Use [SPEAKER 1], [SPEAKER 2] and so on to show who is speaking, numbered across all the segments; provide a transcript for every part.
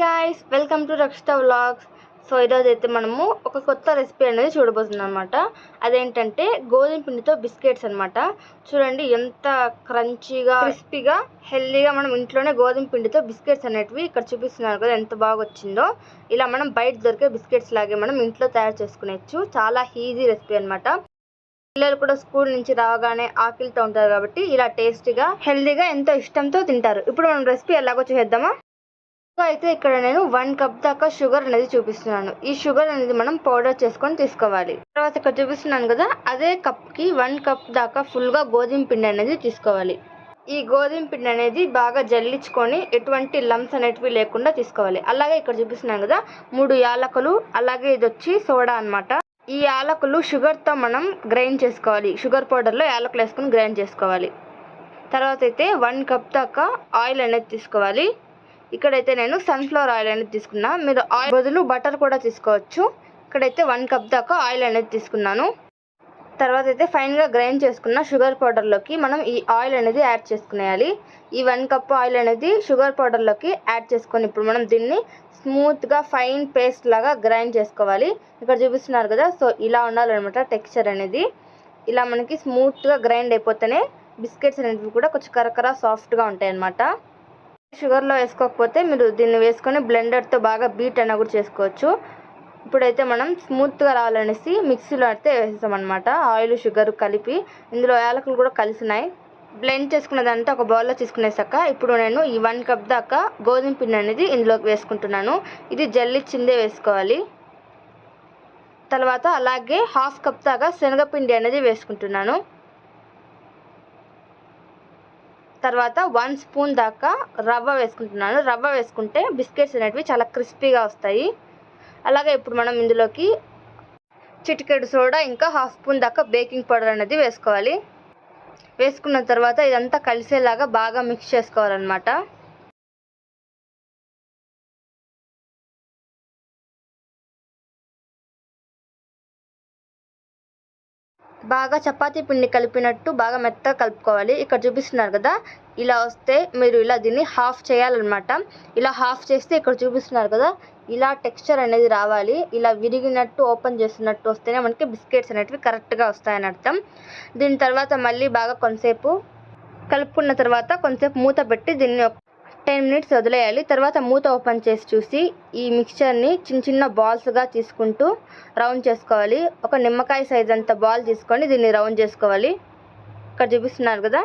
[SPEAKER 1] Guys welcome to Rakshitha vlogs so ఈరోజు అయితే మనము ఒక కొత్త రెసిపీ అనేది చూడబోతున్నాం అనమాట అదేంటంటే గోధుమ పిండితో బిస్కెట్స్ అన్నమాట. చూడండి ఎంత క్రంచీగా క్రిస్పీగా హెల్దీగా మనం ఇంట్లోనే గోధుమ పిండితో బిస్కెట్స్ అనేటివి ఇక్కడ చూపిస్తున్నారు కదా ఎంత బాగా వచ్చిందో. ఇలా మనం బయట దొరికే బిస్కెట్స్ లాగే మనం ఇంట్లో తయారు చేసుకునేచ్చు. చాలా ఈజీ రెసిపీ అన్నమాట. పిల్లలు కూడా స్కూల్ నుంచి రాగానే ఆకలితో ఉంటారు కాబట్టి ఇలా టేస్టీగా హెల్దీగా ఎంతో ఇష్టంతో తింటారు. ఇప్పుడు మనం రెసిపీ ఎలాగో చేద్దామా అయితే ఇక్కడ నేను వన్ కప్ దాకా షుగర్ అనేది చూపిస్తున్నాను. ఈ షుగర్ అనేది మనం పౌడర్ చేసుకొని తీసుకోవాలి. తర్వాత ఇక్కడ చూపిస్తున్నాను కదా అదే కప్కి వన్ కప్ దాకా ఫుల్గా గోధుమ పిండి అనేది తీసుకోవాలి. ఈ గోధుమ పిండి అనేది బాగా జల్లించుకొని ఎటువంటి లమ్స్ అనేటివి లేకుండా తీసుకోవాలి. అలాగే ఇక్కడ చూపిస్తున్నాను కదా మూడు యాలకులు అలాగే ఇది వచ్చి సోడా అన్నమాట. ఈ యాలకులు షుగర్తో మనం గ్రైండ్ చేసుకోవాలి. షుగర్ పౌడర్లో యాలకులు వేసుకొని గ్రైండ్ చేసుకోవాలి. తర్వాత అయితే వన్ కప్ దాకా ఆయిల్ అనేది తీసుకోవాలి. ఇక్కడైతే నేను సన్ఫ్లవర్ ఆయిల్ అనేది తీసుకున్నా. మీరు ఆయిల్ బదులు బటర్ కూడా తీసుకోవచ్చు. ఇక్కడైతే వన్ కప్ దాకా ఆయిల్ అనేది తీసుకున్నాను. తర్వాత అయితే ఫైన్గా గ్రైండ్ చేసుకున్న షుగర్ పౌడర్లోకి మనం ఈ ఆయిల్ అనేది యాడ్ చేసుకునేయాలి. ఈ వన్ కప్ ఆయిల్ అనేది షుగర్ పౌడర్లోకి యాడ్ చేసుకొని ఇప్పుడు మనం దీన్ని స్మూత్గా ఫైన్ పేస్ట్ లాగా గ్రైండ్ చేసుకోవాలి. ఇక్కడ చూపిస్తున్నారు కదా సో ఇలా ఉండాలన్నమాట టెక్స్చర్ అనేది. ఇలా మనకి స్మూత్గా గ్రైండ్ అయిపోతేనే బిస్కెట్స్ అనేవి కూడా కొంచెం కరకర సాఫ్ట్గా ఉంటాయి అన్నమాట షుగర్లో వేసుకోకపోతే మీరు దీన్ని వేసుకొని బ్లెండర్తో బాగా బీట్ అయినా కూడా చేసుకోవచ్చు. ఇప్పుడైతే మనం స్మూత్గా రావాలనేసి మిక్సీలో అయితే వేసేసామన్నమాట. ఆయిల్ షుగర్ కలిపి. ఇందులో యాలకులు కూడా కలిసినాయి. బ్లెండ్ చేసుకున్నదంతా ఒక బౌల్లో తీసుకునేసాక ఇప్పుడు నేను ఈ వన్ కప్ దాకా గోధుమ పిండి అనేది ఇందులోకి వేసుకుంటున్నాను. ఇది జల్లిచ్చిందే వేసుకోవాలి. తర్వాత అలాగే హాఫ్ కప్ దాకా శనగపిండి అనేది వేసుకుంటున్నాను. తర్వాత వన్ స్పూన్ దాకా రవ్వ వేసుకుంటున్నాను. రవ్వ వేసుకుంటే బిస్కెట్స్ అనేటివి చాలా క్రిస్పీగా వస్తాయి. అలాగే ఇప్పుడు మనం ఇందులోకి చిటికెడు సోడా ఇంకా హాఫ్ స్పూన్ దాకా బేకింగ్ పౌడర్ అనేది వేసుకోవాలి. వేసుకున్న తర్వాత ఇదంతా కలిసేలాగా బాగా మిక్స్ చేసుకోవాలన్నమాట. బాగా చపాతీ పిండి కలిపినట్టు బాగా మెత్తగా కలుపుకోవాలి. ఇక్కడ చూపిస్తున్నారు కదా ఇలా వస్తే మీరు ఇలా దీన్ని హాఫ్ చేయాలన్నమాట. ఇలా హాఫ్ చేస్తే ఇక్కడ చూపిస్తున్నారు కదా ఇలా టెక్స్చర్ అనేది రావాలి. ఇలా విరిగినట్టు ఓపెన్ చేసినట్టు వస్తేనే మనకి బిస్కెట్స్ అనేటివి కరెక్ట్గా వస్తాయని అర్థం. దీని తర్వాత మళ్ళీ బాగా కొంతసేపు కలుపుకున్న తర్వాత కొంతసేపు మూత పెట్టి దీన్ని టెన్ మినిట్స్ వదిలేయాలి. తర్వాత మూత ఓపెన్ చేసి చూసి ఈ మిక్చర్ని చిన్న చిన్న బాల్స్గా తీసుకుంటూ రౌండ్ చేసుకోవాలి. ఒక నిమ్మకాయ సైజ్ అంత బాల్ తీసుకొని దీన్ని రౌండ్ చేసుకోవాలి. ఇక్కడ చూపిస్తున్నారు కదా?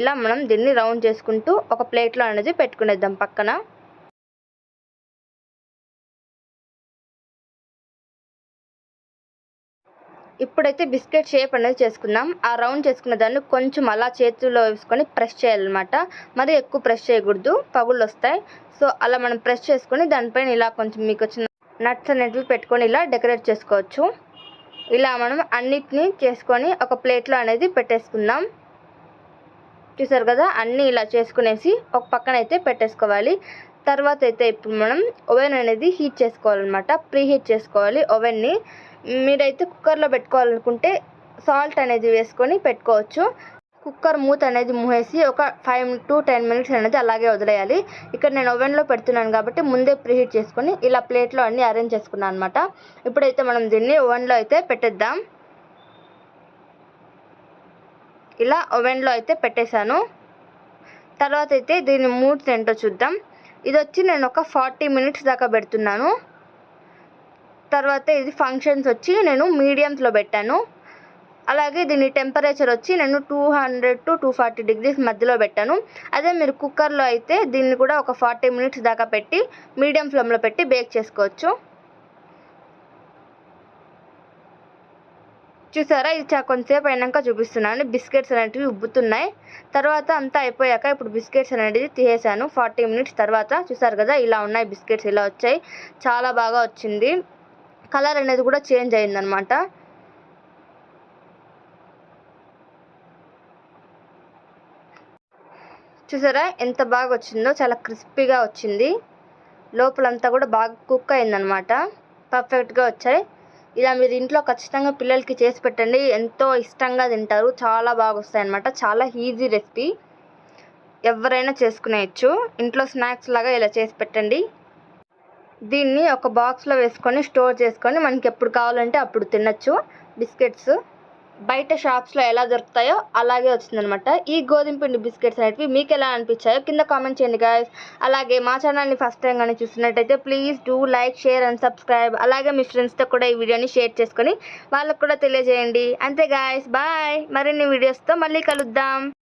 [SPEAKER 1] ఇలా మనం దీన్ని రౌండ్ చేసుకుంటూ ఒక ప్లేట్లో అనేది పెట్టుకునేద్దాం పక్కన. ఇప్పుడైతే బిస్కెట్ షేప్ అనేది చేసుకుందాం. ఆ రౌండ్ చేసుకున్న దాన్ని కొంచెం అలా చేతుల్లో వేసుకొని ప్రెస్ చేయాలన్నమాట. మరి ఎక్కువ ప్రెస్ చేయకూడదు. పగుళ్ళు వస్తాయి. సో అలా మనం ప్రెస్ చేసుకొని దానిపైన ఇలా కొంచెం మీకు వచ్చిన నట్స్ అనేటివి పెట్టుకొని ఇలా డెకరేట్ చేసుకోవచ్చు. ఇలా మనం అన్నిటినీ చేసుకొని ఒక ప్లేట్లో అనేది పెట్టేసుకుందాం. చూసారు కదా? అన్నీ ఇలా చేసుకునేసి ఒక పక్కన అయితే పెట్టేసుకోవాలి. తర్వాత అయితే ఇప్పుడు మనం ఓవెన్ అనేది హీట్ చేసుకోవాలన్నమాట. ప్రీ హీట్ చేసుకోవాలి ఓవెన్ని మీరైతే కుక్కర్లో పెట్టుకోవాలనుకుంటే సాల్ట్ అనేది వేసుకొని పెట్టుకోవచ్చు. కుక్కర్ మూత అనేది మూసేసి ఒక ఫైవ్ టు టెన్ మినిట్స్ అనేది అలాగే వదిలేయాలి. ఇక్కడ నేను ఓవెన్లో పెడుతున్నాను కాబట్టి ముందే ప్రీహీట్ చేసుకొని ఇలా ప్లేట్లో అన్నీ అరేంజ్ చేసుకున్నాను అనమాట ఇప్పుడైతే మనం దీన్ని ఓవెన్లో అయితే పెట్టేద్దాం. ఇలా ఓవెన్లో అయితే పెట్టేశాను. తర్వాత అయితే దీని మూడ్స్ ఏంటో చూద్దాం. ఇది వచ్చి నేను ఒక ఫార్టీ మినిట్స్ దాకా పెడుతున్నాను. తర్వాత ఇది ఫంక్షన్స్ వచ్చి నేను మీడియంస్లో పెట్టాను. అలాగే దీని టెంపరేచర్ వచ్చి నేను two hundred to two forty degrees మధ్యలో పెట్టాను. అదే మీరు కుక్కర్లో అయితే దీన్ని కూడా ఒక ఫార్టీ మినిట్స్ దాకా పెట్టి మీడియం ఫ్లేమ్లో పెట్టి బేక్ చేసుకోవచ్చు. చూసారా? ఇది చా కొంతసేపు అయినాక చూపిస్తున్నాను బిస్కెట్స్ అనేటివి ఉబ్బుతున్నాయి. తర్వాత అంతా అయిపోయాక ఇప్పుడు బిస్కెట్స్ అనేది తీసేసాను. ఫార్టీ మినిట్స్ తర్వాత చూసారు కదా ఇలా ఉన్నాయి బిస్కెట్స్ ఇలా వచ్చాయి. చాలా బాగా వచ్చింది. కలర్ అనేది కూడా చేంజ్ అయిందనమాట చూసారా? ఎంత బాగా వచ్చిందో చాలా క్రిస్పీగా వచ్చింది. లోపలంతా కూడా బాగా కుక్ అయిందనమాట పర్ఫెక్ట్గా వచ్చాయి. ఇలా మీరు ఇంట్లో ఖచ్చితంగా పిల్లలకి చేసి పెట్టండి. ఎంతో ఇష్టంగా తింటారు. చాలా బాగా వస్తాయి అనమాట చాలా ఈజీ రెసిపీ ఎవరైనా చేసుకునేయచ్చు. ఇంట్లో స్నాక్స్ లాగా ఇలా చేసి పెట్టండి. దీన్ని ఒక బాక్స్లో వేసుకొని స్టోర్ చేసుకొని మనకి ఎప్పుడు కావాలంటే అప్పుడు తినచ్చు. బిస్కెట్స్ బయట షాప్స్లో ఎలా దొరుకుతాయో అలాగే వచ్చిందనమాట ఈ గోధుమ పిండి బిస్కెట్స్ అనేవి మీకు ఎలా అనిపించాయో కింద కామెంట్ చేయండి గాయస్ అలాగే మా ఛానల్ని ఫస్ట్ టైం కానీ చూస్తున్నట్టయితే please do like share and subscribe అలాగే మీ ఫ్రెండ్స్తో కూడా ఈ వీడియోని షేర్ చేసుకొని వాళ్ళకు కూడా తెలియజేయండి. అంతే గాయస్ బాయ్ మరిన్ని వీడియోస్తో మళ్ళీ కలుద్దాం.